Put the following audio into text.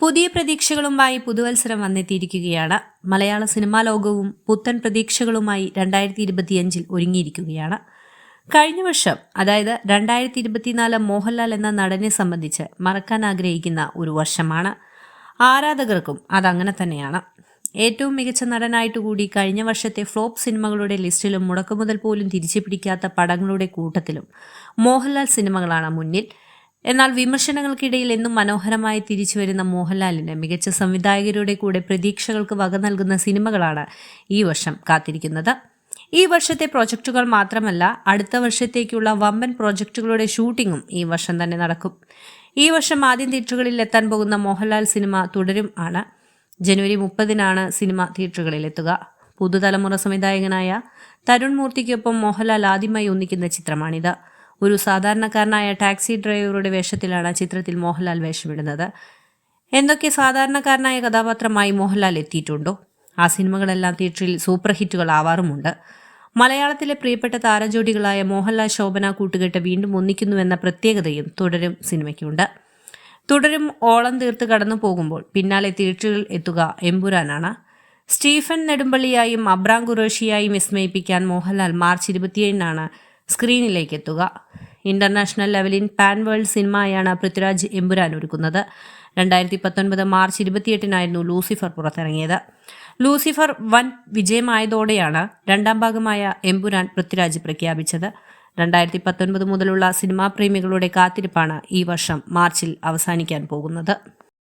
പുതിയ പ്രതീക്ഷകളുമായി പുതുവത്സരം വന്നെത്തിയിരിക്കുകയാണ്. മലയാള സിനിമാ ലോകവും പുത്തൻ പ്രതീക്ഷകളുമായി രണ്ടായിരത്തി ഇരുപത്തിയഞ്ചിൽ ഒരുങ്ങിയിരിക്കുകയാണ്. കഴിഞ്ഞ വർഷം അതായത് രണ്ടായിരത്തി ഇരുപത്തിനാല് മോഹൻലാൽ എന്ന നടനെ സംബന്ധിച്ച് മറക്കാൻ ആഗ്രഹിക്കുന്ന ഒരു വർഷമാണ്. ആരാധകർക്കും അതങ്ങനെ തന്നെയാണ്. ഏറ്റവും മികച്ച നടനായിട്ട് കൂടി കഴിഞ്ഞ വർഷത്തെ ഫ്ലോപ്പ് സിനിമകളുടെ ലിസ്റ്റിലും മുടക്കുമുതൽ പോലും തിരിച്ചു പിടിക്കാത്ത പടങ്ങളുടെ കൂട്ടത്തിലും മോഹൻലാൽ സിനിമകളാണ് മുന്നിൽ. എന്നാൽ വിമർശനങ്ങൾക്കിടയിൽ എന്നും മനോഹരമായി തിരിച്ചു വരുന്ന മോഹൻലാലിന് മികച്ച സംവിധായകരുടെ കൂടെ പ്രതീക്ഷകൾക്ക് വക നൽകുന്ന സിനിമകളാണ് ഈ വർഷം കാത്തിരിക്കുന്നത്. ഈ വർഷത്തെ പ്രോജക്റ്റുകൾ മാത്രമല്ല അടുത്ത വർഷത്തേക്കുള്ള വമ്പൻ പ്രോജക്റ്റുകളുടെ ഷൂട്ടിങ്ങും ഈ വർഷം തന്നെ നടക്കും. ഈ വർഷം ആദ്യം തിയേറ്ററുകളിൽ എത്താൻ പോകുന്ന മോഹൻലാൽ സിനിമ തുടരും ആണ്. ജനുവരി മുപ്പതിനാണ് സിനിമ തിയേറ്ററുകളിൽ എത്തുക. പുതുതലമുറ സംവിധായകനായ തരുൺ മൂർത്തിക്കൊപ്പം മോഹൻലാൽ ആദ്യമായി ഒന്നിക്കുന്ന ചിത്രമാണിത്. ഒരു സാധാരണക്കാരനായ ടാക്സി ഡ്രൈവറുടെ വേഷത്തിലാണ് ചിത്രത്തിൽ മോഹൻലാൽ വേഷമിടുന്നത്. എന്തൊക്കെ സാധാരണക്കാരനായ കഥാപാത്രമായി മോഹൻലാൽ എത്തിയിട്ടുണ്ടോ? ആ സിനിമകളെല്ലാം തിയേറ്ററിൽ സൂപ്പർ ഹിറ്റുകൾ ആവാറുമുണ്ട്. മലയാളത്തിലെ പ്രിയപ്പെട്ട താരജോഡികളായ മോഹൻലാൽ ശോഭന കൂട്ടുകെട്ട് വീണ്ടും ഒന്നിക്കുന്നുവെന്ന പ്രത്യേകതയും തുടരും സിനിമയ്ക്കുണ്ട്. തുടരും ഓളം തീർത്ത് കടന്നു പോകുമ്പോൾ പിന്നാലെ തിയേറ്ററിൽ എത്തുക എമ്പുരാനാണ്. സ്റ്റീഫൻ നെടുമ്പള്ളിയായും അബ്രാം ഖുറേഷിയായും വിസ്മയിപ്പിക്കാൻ മോഹൻലാൽ മാർച്ച് ഇരുപത്തിയേഴിനാണ് സ്ക്രീനിലേക്ക് എത്തുക ഇന്റർനാഷണൽ ലെവലിൻ പാൻ വേൾഡ് സിനിമയാണ് പൃഥ്വിരാജ് എമ്പുരാൻ ഒരുക്കുന്നത്. രണ്ടായിരത്തി പത്തൊൻപത് മാർച്ച് ഇരുപത്തിയെട്ടിനായിരുന്നു ലൂസിഫർ പുറത്തിറങ്ങിയത്. ലൂസിഫർ വൻ വിജയമായതോടെയാണ് രണ്ടാം ഭാഗമായ എമ്പുരാൻ പൃഥ്വിരാജ് പ്രഖ്യാപിച്ചത്. രണ്ടായിരത്തി പത്തൊൻപത് മുതലുള്ള സിനിമാ പ്രേമികളുടെ കാത്തിരിപ്പാണ് ഈ വർഷം മാർച്ചിൽ അവസാനിക്കാൻ പോകുന്നത്.